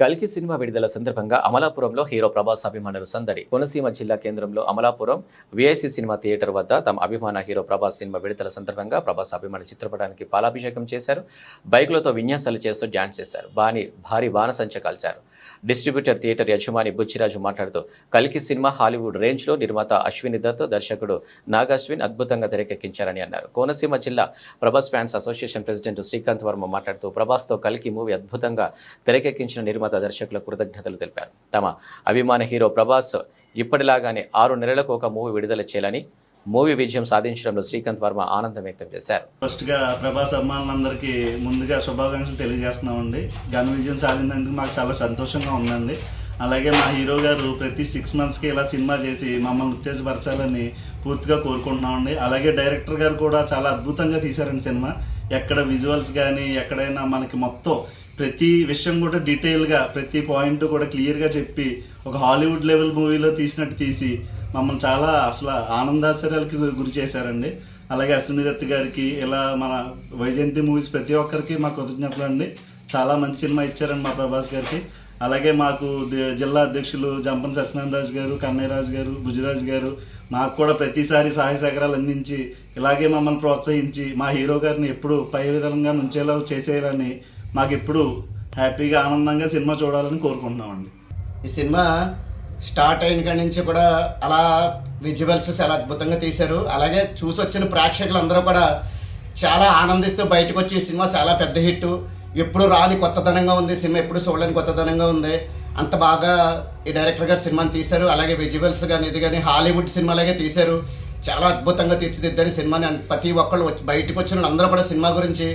కల్కి సినిమా విడుదల సందర్భంగా అమలాపురంలో హీరో ప్రభాస్ అభిమానులు సందడి. కోనసీమ జిల్లా కేంద్రంలో అమలాపురం విఐసి సినిమా థియేటర్ వద్ద తమ అభిమాన హీరో ప్రభాస్ సినిమా విడుదల సందర్భంగా ప్రభాస్ అభిమాన చిత్రపటానికి పాలాభిషేకం చేశారు. బైకులతో విన్యాసాలు చేస్తూ డ్యాన్స్ చేశారు. బాని భారీ బాణసంచ కాల్చారు. డిస్ట్రిబ్యూటర్ థియేటర్ యజమాని బుచ్చిరాజు మాట్లాడుతూ కల్కి సినిమా హాలీవుడ్ రేంజ్లో నిర్మాత అశ్విని దత్ దర్శకుడు నాగాశ్విన్ అద్భుతంగా తెరకెక్కించారని అన్నారు. కోనసీమ జిల్లా Prabhas fans association president Srikanth Varma మాట్లాడుతూ ప్రభాస్తో కల్కి మూవీ అద్భుతంగా తెరకెక్కించిన నిర్మాత దర్శకులకు కృతజ్ఞతలు తెలిపారు. తమ అభిమాన హీరో ప్రభాస్ ఇప్పటిలాగానే ఆరు నెలలకు ఒక మూవీ విడుదల చేయాలని మూవీ విజయం సాధించడంలో శ్రీకాంత్ వర్మ ఆనందం వ్యక్తం చేశారు. ఫస్ట్గా ప్రభాస్ అభిమానులందరికీ ముందుగా శుభాకాంక్షలు తెలియజేస్తున్నామండి. ఘన విజయం సాధించినందుకు మాకు చాలా సంతోషంగా ఉందండి. అలాగే మా హీరో గారు ప్రతి సిక్స్ మంత్స్కి ఇలా సినిమా చేసి మమ్మల్ని ఉత్తేజపరచాలని పూర్తిగా కోరుకుంటున్నామండి. అలాగే డైరెక్టర్ గారు కూడా చాలా అద్భుతంగా తీశారండి సినిమా. ఎక్కడ విజువల్స్ కానీ ఎక్కడైనా మనకి మొత్తం ప్రతి విషయం కూడా డీటెయిల్గా ప్రతి పాయింట్ కూడా క్లియర్గా చెప్పి ఒక హాలీవుడ్ లెవెల్ మూవీలో తీసినట్టు తీసి మమ్మల్ని చాలా అసలు ఆనందాశ్చర్యాలకి గురి చేశారండి. అలాగే అశ్వినిదత్ గారికి ఇలా మన వైజయంతి మూవీస్ ప్రతి ఒక్కరికి మా కృతజ్ఞతలు అండి చాలా మంచి సినిమా ఇచ్చారండి మా ప్రభాస్ గారికి. అలాగే మాకు జిల్లా అధ్యక్షులు జంపన్ సత్యనారాయణ రాజు గారు కన్నయ్యరాజు గారు భుజరాజు గారు మాకు కూడా ప్రతిసారి సహాయ సహకారాలు అందించి ఇలాగే మమ్మల్ని ప్రోత్సహించి మా హీరో గారిని ఎప్పుడు పై విధంగా నుంచేలా చేసేయాలని మాకు ఎప్పుడు హ్యాపీగా ఆనందంగా సినిమా చూడాలని కోరుకుంటున్నామండి. ఈ సినిమా స్టార్ట్ అయిన కాడి నుంచి కూడా అలా విజువల్స్ చాలా అద్భుతంగా తీశారు. అలాగే చూసి వచ్చిన ప్రేక్షకులందరూ కూడా చాలా ఆనందిస్తూ బయటకు వచ్చి ఈ సినిమా చాలా పెద్ద హిట్. ఎప్పుడు రాని కొత్తదనంగా ఉంది సినిమా ఎప్పుడు చూడలేని కొత్తదనంగా ఉంది. అంత బాగా ఈ డైరెక్టర్ గారు సినిమాని తీశారు. అలాగే విజువల్స్ కానీ ఇది కానీ హాలీవుడ్ సినిమాలాగే తీశారు. చాలా అద్భుతంగా తీర్చిదిద్దారు సినిమాని. ప్రతి ఒక్కళ్ళు వచ్చి బయటకు వచ్చిన వాళ్ళందరూ కూడా సినిమా గురించి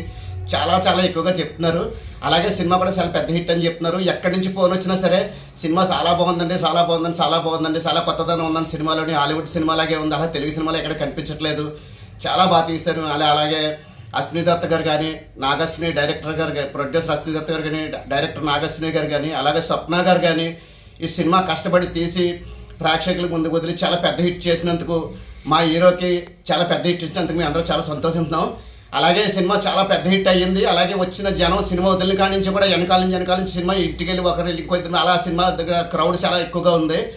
చాలా చాలా ఎక్కువగా చెప్తున్నారు. అలాగే సినిమా కూడా చాలా పెద్ద హిట్ అని చెప్తున్నారు. ఎక్కడి నుంచి ఫోన్ వచ్చినా సరే సినిమా చాలా బాగుందండి చాలా బాగుందండి చాలా బాగుందండి చాలా కొత్తదనం ఉందని సినిమాలోని హాలీవుడ్ సినిమాలాగే ఉంది. అలా తెలుగు సినిమాలో ఎక్కడ కనిపించట్లేదు. చాలా బాగా తీశారు. అలా అలాగే అశ్విని దత్త గారు కానీ నాగశ్విని డైరెక్టర్ గారు కానీ ప్రొడ్యూసర్ అశ్విని దత్త గారు కానీ డైరెక్టర్ నాగశ్విని గారు కానీ అలాగే స్వప్న గారు కానీ ఈ సినిమా కష్టపడి తీసి ప్రేక్షకుల ముందు వదిలి చాలా పెద్ద హిట్ చేసినందుకు మా హీరోకి చాలా పెద్ద హిట్ ఇచ్చినందుకు మేము అందరూ చాలా సంతోషిస్తున్నాం. అలాగే సినిమా చాలా పెద్ద హిట్ అయ్యింది. అలాగే వచ్చిన జనం సినిమా వదిలిన కాడి నుంచి కూడా వెనకాల నుంచి వెనకాల నుంచి సినిమా ఇంటికి వెళ్ళి ఒకరు ఇంకో ఇద్దరు అలా సినిమా దగ్గర క్రౌడ్ చాలా ఎక్కువగా ఉంది.